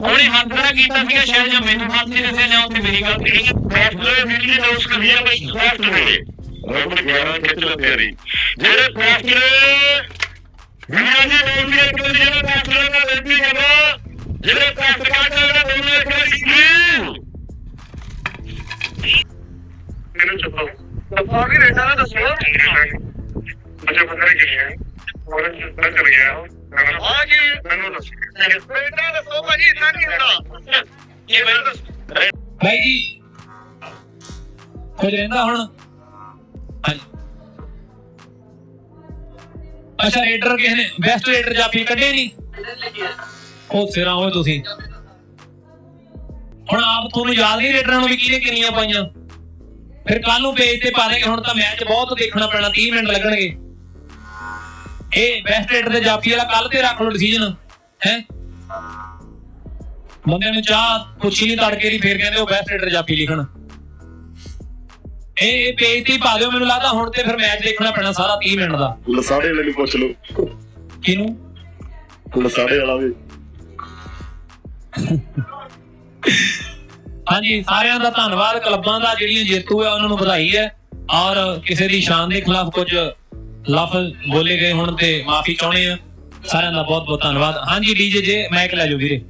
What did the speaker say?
ਉਹਨੇ ਹੱਥ ਖੜਾ ਕੀਤਾ ਸੀਗਾ ਸ਼ਾਇਦ ਜਾਂ ਮੈਨੂੰ ਹੱਥ ਨਹੀਂ ਦੱਸਿਆ ਜਾਂ ਉੱਥੇ ਮੇਰੀ ਗੱਲ ਸੀ ਫੈਸਲੇ ਵੀਡੀਓ ਨੇ ਉਸ ਕਵੀਆ ਬਈ ਸਵਾਸਤ ਹੋਏ ਰੋਬਟ 11 ਖਿੱਚ ਲਾ ਤਿਆਰੀ ਜਿਹੜੇ ਫੈਸਲੇ ਵੀਡੀਓ ਨੇ ਲੋਕ ਵੀ ਇੱਕ ਦੂਜੇ ਨੂੰ ਫੈਸਲੇ ਨਾਲ ਲੈਂਦੀ ਜਦੋਂ ਜਿਹੜੇ ਫੈਸਲੇ ਕਰਦੇ ਨੇ ਦੋਨੋਂ ਇੱਕ ਵਾਰੀ ਮੈਨੂੰ ਚੁੱਪੋ ਰੇਟਾ ਦੱਸੋ। ਅੱਛਾ ਪਤਾ ਨਹੀਂ ਕੀ ਹੈ ਹੋਰ ਚੁੱਪਾ ਚਲ ਗਿਆ ਹਾਂ ਜੀ। ਮੈਨੂੰ ਦੱਸੋ। ਰੇਟਾ ਦੱਸੋ ਭਾਜੀ ਇਦਾਂ ਨਹੀਂ ਹੁੰਦਾ। ਇਹ ਮੈਨੂੰ ਦੱਸੋ ਬਾਈ ਜੀ ਕੁਝ ਰਹਿੰਦਾ ਹੁਣ? ਹਾਂਜੀ। ਅੱਛਾ ਰੇਡਰ ਕਿਸ ਨੇ ਬੈਸਟ ਰੇਡਰ ਜਾਫੀ ਕੱਢੇ ਨਹੀਂ? ਉਹ ਸਿਰਾਂ ਹੋਏ ਤੁਸੀਂ। ਹੁਣ ਆਪ ਤੁਹਾਨੂੰ ਯਾਦ ਨਹੀਂ ਰੇਡਰਾਂ ਨੂੰ ਵੀ ਕਿਹਨੇ ਕਿੰਨੀਆਂ ਪਾਈਆਂ? ਫਿਰ ਕੱਲ ਨੂੰ ਪੇਜ ਤੇ ਪਾ ਦੇਗੇ ਹੁਣ ਤਾਂ ਮੈਚ ਬਹੁਤ ਦੇਖਣਾ ਪੈਣਾ 30 ਮਿੰਟ ਲੱਗਣਗੇ। ਇਹ ਬੈਸਟ ਰੇਡਰ ਦੇ ਜਾਫੀ ਵਾਲਾ ਕੱਲ ਤੇ ਰੱਖ ਲਓ ਡਿਸੀਜਨ ਹੈ? ਬੰਦੇ ਨੂੰ ਚਾਹ ਪੁੱਛੀ ਨਹੀਂ ਤੜਕੇ ਦੀ ਫੇਰ ਕਹਿੰਦੇ ਉਹ ਬੈਸਟ ਰੇਡਰ ਜਾਫੀ ਲਿਖਣ। ਇਹ ਇਹ ਪੇਜ ਤੇ ਪਾ ਦਿਓ ਮੈਨੂੰ ਲੱਗਦਾ ਹੁਣ ਤੇ ਫਿਰ ਮੈਚ ਦੇਖਣਾ ਪੈਣਾ ਸਾਰਾ 30 ਮਿੰਟ ਦਾ। ਲਸਾੜੇ ਵਾਲੇ ਨੂੰ ਪੁੱਛ ਲਓ। ਕਿਹਨੂੰ? ਲਸਾੜੇ ਵਾਲਾ ਵੀ। ਹਾਂਜੀ, ਸਾਰਿਆਂ ਦਾ ਧੰਨਵਾਦ, ਕਲੱਬਾਂ ਦਾ ਜਿਹੜੀਆਂ ਜੇਤੂ ਹੈ ਉਹਨਾਂ ਨੂੰ ਵਧਾਈ ਹੈ। ਔਰ ਕਿਸੇ ਦੀ ਸ਼ਾਨ ਦੇ ਖਿਲਾਫ ਕੁਝ ਲਫ਼ਜ਼ ਬੋਲੇ ਗਏ ਹੁਣ ਤੇ ਮਾਫੀ ਚਾਹੁੰਦੇ ਆ ਸਾਰਿਆਂ ਦਾ ਬਹੁਤ ਬਹੁਤ ਧੰਨਵਾਦ। ਹਾਂਜੀ, ਡੀਜੇ ਜੇ ਮੈਕ ਲੈ ਜਾਓ ਵੀਰੇ।